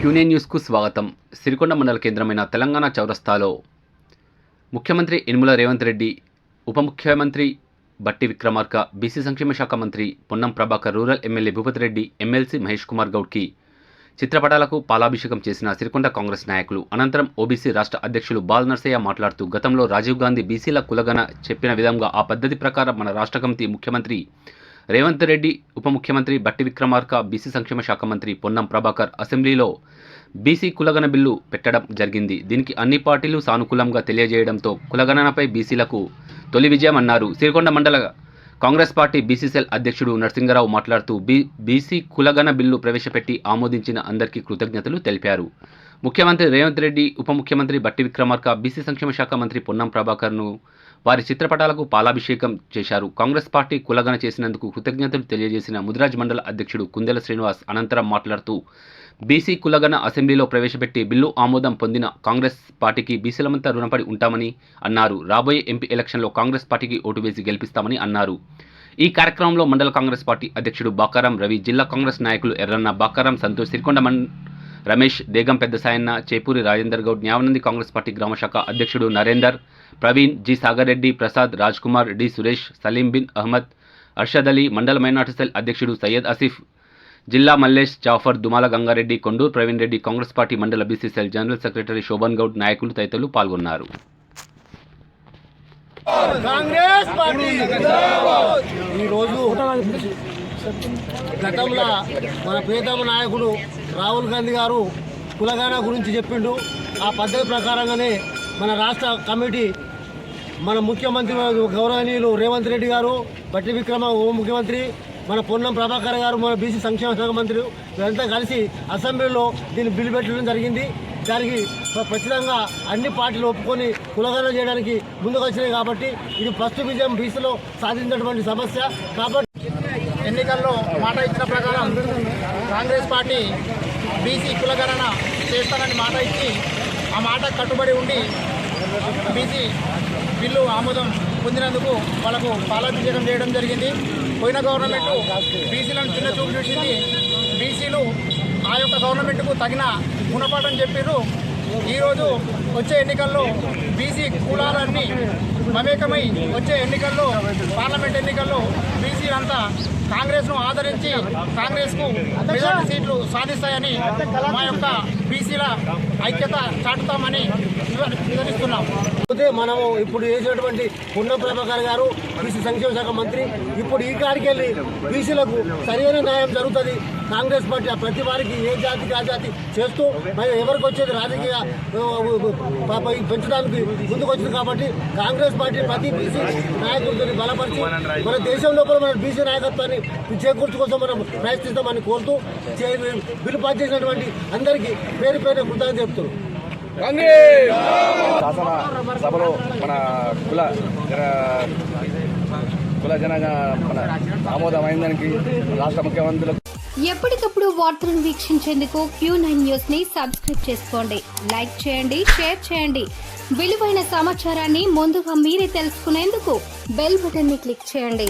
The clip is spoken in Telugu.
క్యూనే న్యూస్కు స్వాగతం. సిరికొండ మండల కేంద్రమైన తెలంగాణ చౌరస్తాలో ముఖ్యమంత్రి యనుమల రేవంత్ రెడ్డి ఉప ముఖ్యమంత్రి బట్టి విక్రమార్క బీసీ సంక్షేమ శాఖ మంత్రి Ponnam Prabhakar rural MLA Bhupathi Reddy MLC Mahesh Kumar గౌడ్కి చిత్రపటాలకు పాలాభిషేకం చేసిన సిరికొండ కాంగ్రెస్ నాయకులు అనంతరం ఓబీసీ రాష్ట్ర అధ్యక్షులు బాల్ నర్సయ్య మాట్లాడుతూ గతంలో రాజీవ్ గాంధీ బీసీల కులగన చెప్పిన విధంగా ఆ పద్ధతి ప్రకారం మన రాష్ట్ర కమిటీ ముఖ్యమంత్రి రేవంత్ రెడ్డి ఉప ముఖ్యమంత్రి బట్టి విక్రమార్క బీసీ సంక్షేమ శాఖ మంత్రి పొన్నం ప్రభాకర్ అసెంబ్లీలో బీసీ కులగణ బిల్లు పెట్టడం జరిగింది. దీనికి అన్ని పార్టీలు సానుకూలంగా తెలియజేయడంతో కులగణనపై బీసీలకు తొలి విజయం అన్నారు. సిరికొండ మండల కాంగ్రెస్ పార్టీ బీసీసీఎల్ అధ్యక్షుడు నరసింగరావు మాట్లాడుతూ బీ బీసీ కులగణ బిల్లు ప్రవేశపెట్టి ఆమోదించిన అందరికీ కృతజ్ఞతలు తెలిపారు. ముఖ్యమంత్రి రేవంత్ రెడ్డి ఉప ముఖ్యమంత్రి బట్టి విక్రమార్క బీసీ సంక్షేమ శాఖ మంత్రి పొన్నం ప్రభాకర్ను వారి చిత్రపటాలకు పాలాభిషేకం చేశారు. కాంగ్రెస్ పార్టీ కులగన చేసినందుకు కృతజ్ఞతలు తెలియజేసిన ముదిరాజ్ మండల అధ్యక్షుడు కుందెల శ్రీనివాస్ అనంతరం మాట్లాడుతూ బీసీ కులగన అసెంబ్లీలో ప్రవేశపెట్టి బిల్లు ఆమోదం పొందిన కాంగ్రెస్ పార్టీకి బీసీలమంతా రుణపడి ఉంటామని అన్నారు. రాబోయే ఎంపీ ఎలక్షన్లో కాంగ్రెస్ పార్టీకి ఓటు వేసి గెలిపిస్తామని అన్నారు. ఈ కార్యక్రమంలో మండల కాంగ్రెస్ పార్టీ అధ్యక్షుడు బాకారం రవి జిల్లా కాంగ్రెస్ నాయకులు ఎర్రన్న బాకారం సంతోష్ సిరికొండ రమేష్ దేగం పెద్ద సాయన్న చేపూరి రాజేందర్ గౌడ్ న్యావనంది కాంగ్రెస్ పార్టీ గ్రామశాఖ అధ్యక్షుడు నరేందర్ ప్రవీణ్ జి సాగర్ రెడ్డి ప్రసాద్ రాజ్ కుమార్ డి సురేష్ సలీం బిన్ అహ్మద్ అర్షద్ అలీ మండల మైనార్టీ సెల్ అధ్యక్షుడు సయ్యద్ ఆసిఫ్ జిల్లా మల్లేష్ జాఫర్ దుమాల గంగారెడ్డి కొండూరు ప్రవీణ్ రెడ్డి కాంగ్రెస్ పార్టీ మండల BC cell general secretary Shobhan Goud నాయకులు తదితరులు పాల్గొన్నారు. కాంగ్రెస్ పార్టీ ఈరోజు గతంలో మన ప్రియతమ నాయకుడు రాహుల్ గాంధీ గారు కులగాన గురించి చెప్పిండు. ఆ పద్ధతి ప్రకారంగానే మన రాష్ట్ర కమిటీ మన ముఖ్యమంత్రి గౌరవనీయులు రేవంత్ రెడ్డి గారు బట్టి విక్రమ ఉప ముఖ్యమంత్రి మన పొన్నం ప్రభాకర్ గారు మన బీసీ సంక్షేమ శాఖ మంత్రి వీరంతా కలిసి అసెంబ్లీలో దీన్ని బిల్లు పెట్టడం జరిగింది. దానికి ఖచ్చితంగా అన్ని పార్టీలు ఒప్పుకొని కులగణన చేయడానికి ముందుకు వచ్చినాయి కాబట్టి ఇది ఫస్ట్ విజయం బీసీలో సాధించినటువంటి సమస్య. కాబట్టి ఎన్నికల్లో మాట ఇచ్చిన ప్రకారం కాంగ్రెస్ పార్టీ బీసీ కులగణన చేస్తానని మాట ఇచ్చి ఆ మాట కట్టుబడి ఉండి బీసీ బిల్లు ఆమోదం పొందినందుకు వాళ్ళకు పాలాభిషేకం చేయడం జరిగింది. పోయిన గవర్నమెంట్ బీసీలను చిన్న చూపు చూసింది. బీసీలు ఆ యొక్క గవర్నమెంట్కు తగిన గుణపాఠం చెప్పారు ఈరోజు వచ్చే ఎన్నికల్లో బీసీ కులాలన్నీ మమేకమై వచ్చే ఎన్నికల్లో పార్లమెంట్ ఎన్నికల్లో బీసీలంతా కాంగ్రెస్ను ఆదరించి కాంగ్రెస్కు మెజార్టీ సీట్లు సాధిస్తాయని మా యొక్క బీసీల ఐక్యత చాటుతామని వివరిస్తున్నాం. అయితే మనము ఇప్పుడు చేసినటువంటి పున్న ప్రభాకర్ గారు బీసీ సంక్షేమ శాఖ మంత్రి ఇప్పుడు ఈ కాడికి వెళ్ళి బీసీలకు సరైన న్యాయం జరుగుతుంది. కాంగ్రెస్ పార్టీ ఆ ప్రతి వారికి ఏ జాతికి ఆ జాతి చేస్తూ మరి ఎవరికి వచ్చేది రాజకీయ పెంచడానికి ముందుకు వచ్చింది కాబట్టి కాంగ్రెస్ పార్టీ ప్రతి బీసీ నాయకులతో బలపరిచి మన దేశంలో కూడా మన బీసీ నాయకత్వాన్ని చేకూర్చు కోసం మనం ప్రయత్నిస్తామని కోరుతూ చే- బిల్లు పాస్ చేసినటువంటి అందరికీ పేరు పేరు కృతజ్ఞత చెప్తున్నాం శాసన సభలో మన కుల జన కుల జన మన ఆమోదమైందానికి రాష్ట్ర ముఖ్యమంత్రులకు. ఎప్పటికప్పుడు వార్తలను వీక్షించేందుకు క్యూ నైన్ న్యూస్ని సబ్స్క్రైబ్ చేసుకోండి. లైక్ చేయండి షేర్ చేయండి. విలువైన సమాచారాన్ని ముందుగా మీరే తెలుసుకునేందుకు బెల్ బటన్ని క్లిక్ చేయండి.